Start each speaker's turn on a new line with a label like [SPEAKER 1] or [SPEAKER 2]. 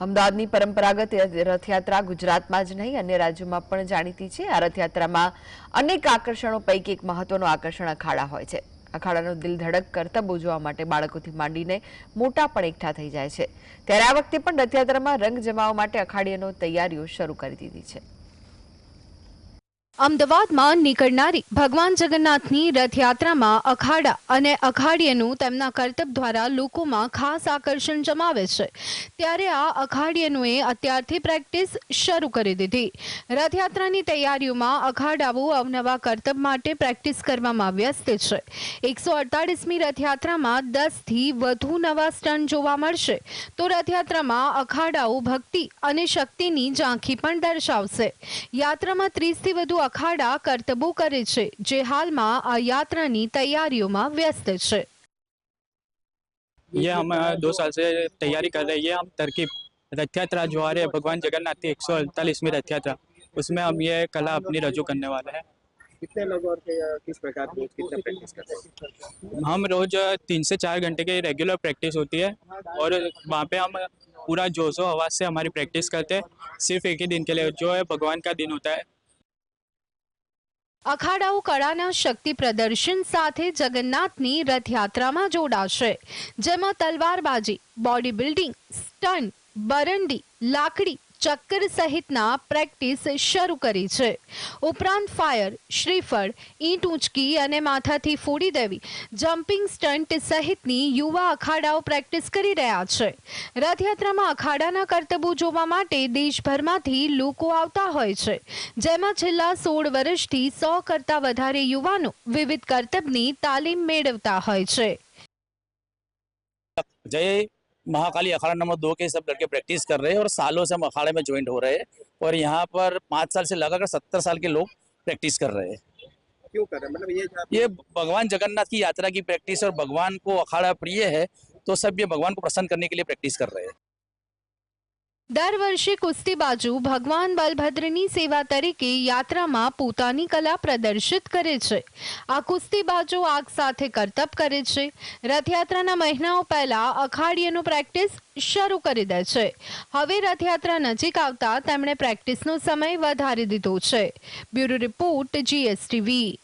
[SPEAKER 1] અમદાવાદની પરંપરાગત રથયાત્રા ગુજરાતમાં જ નહીં, અન્ય રાજ્યોમાં પણ જાણીતી છે. આ રથયાત્રામાં અનેક આકર્ષણો પૈકી એક મહત્વનું આકર્ષણ અખાડા હોય છે. અખાડાનો દિલ ધડક કરતબો જોવા માટે બાળકોથી માંડીને મોટા પણ એકઠા થઈ જાય છે. ત્યારે આ વખતે પણ રથયાત્રામાં રંગ જમાવવા માટે અખાડીઓનો તૈયારીઓ શરૂ કરી દીધી છે.
[SPEAKER 2] અમદાવાદમાં નીકળનારી ભગવાન જગન્નાથની રથયાત્રામાં અખાડા અને અખાડીયનું તેમના કરતબ દ્વારા લોકોમાં ખાસ આકર્ષણ જમાવે છે. ત્યારે આ અખાડિયનોએ અત્યારથી પ્રેક્ટિસ શરૂ કરી દીધી. રથયાત્રાની તૈયારીઓમાં અખાડાઓ અવનવા કરતબ માટે પ્રેક્ટિસ કરવામાં વ્યસ્ત છે. એકસો અડતાળીસમી રથયાત્રામાં દસથી વધુ નવા સ્ટન જોવા મળશે. તો રથયાત્રામાં અખાડાઓ ભક્તિ અને શક્તિની ઝાંખી પણ દર્શાવશે. યાત્રામાં ત્રીસથી વધુ અખાડા કરતબો કરે છે જે હાલમાં આ યાત્રાની તૈયારીઓમાં વ્યસ્ત છે
[SPEAKER 3] ये हम अ, दो साल से तैयारी कर रहे हैं हम तरकीब रथ यात्रा जो आ रही है भगवान जगन्नाथ की एक सौ अड़तालीसवीं रथ यात्रा उसमें हम ये कला अपनी रजू करने वाले हैं
[SPEAKER 4] कितने लोग और के- किस प्रकार रोज कितने प्रैक्टिस करते हैं
[SPEAKER 3] हम रोज अ, तीन से चार घंटे की रेगुलर प्रैक्टिस होती है और वहाँ पे हम पूरा जोशो आवाज़ से हमारी प्रैक्टिस करते हैं सिर्फ एक ही दिन के लिए जो है भगवान का दिन होता है
[SPEAKER 2] અખાડાઓ કળાના શક્તિ પ્રદર્શન સાથે જગન્નાથની રથયાત્રામાં જોડાશે, જેમાં તલવારબાજી બોડી બિલ્ડિંગ સ્ટન્ટ બરંડી, લાકડી ચક્કર સહિતના પ્રેક્ટિસ શરૂ કરી છે. ઉપરાંત ફાયર, શ્રીફળ, ઈંટ ઊંચકી અને માથાથી ફોડી દેવી, જમ્પિંગ સ્ટન્ટ સહિતની યુવા અખાડાઓ પ્રેક્ટિસ કરી રહ્યા છે. રથયાત્રામાં અખાડાના કરતબો જોવા માટે દેશભરમાંથી લોકો આવતા હોય છે, જેમાં છેલ્લા સોળ વર્ષથી સો કરતાં વધારે યુવાનો વિવિધ કરતબની તાલીમ મેળવતા હોય છે.
[SPEAKER 5] जय महाकाली अखाड़ा नंबर दो के सब लड़के प्रैक्टिस कर रहे हैं और सालों से हम अखाड़े में ज्वाइंट हो रहे हैं और यहाँ पर पाँच साल से लगाकर सत्तर साल के लोग प्रैक्टिस कर रहे हैं।
[SPEAKER 4] क्यों कर रहे हैं? मतलब ये
[SPEAKER 5] ये भगवान जगन्नाथ की यात्रा की प्रैक्टिस और भगवान को अखाड़ा प्रिय है तो सब ये भगवान को प्रसन्न करने के लिए प्रैक्टिस कर रहे हैं।
[SPEAKER 2] દર વર્ષે કુસ્તીબાજુ ભગવાન બલભદ્રની સેવા તરીકે યાત્રામાં પોતાની કલા પ્રદર્શિત કરે છે. આ કુસ્તીબાજો આગ સાથે કરતબ કરે છે. રથયાત્રાના મહિનાઓ પહેલા અખાડીએનું પ્રેક્ટિસ શરૂ કરી દે છે. હવે રથયાત્રા નજીક આવતા તેમણે પ્રેક્ટિસનો સમય વધારી દીધો છે. Bureau report GSTV.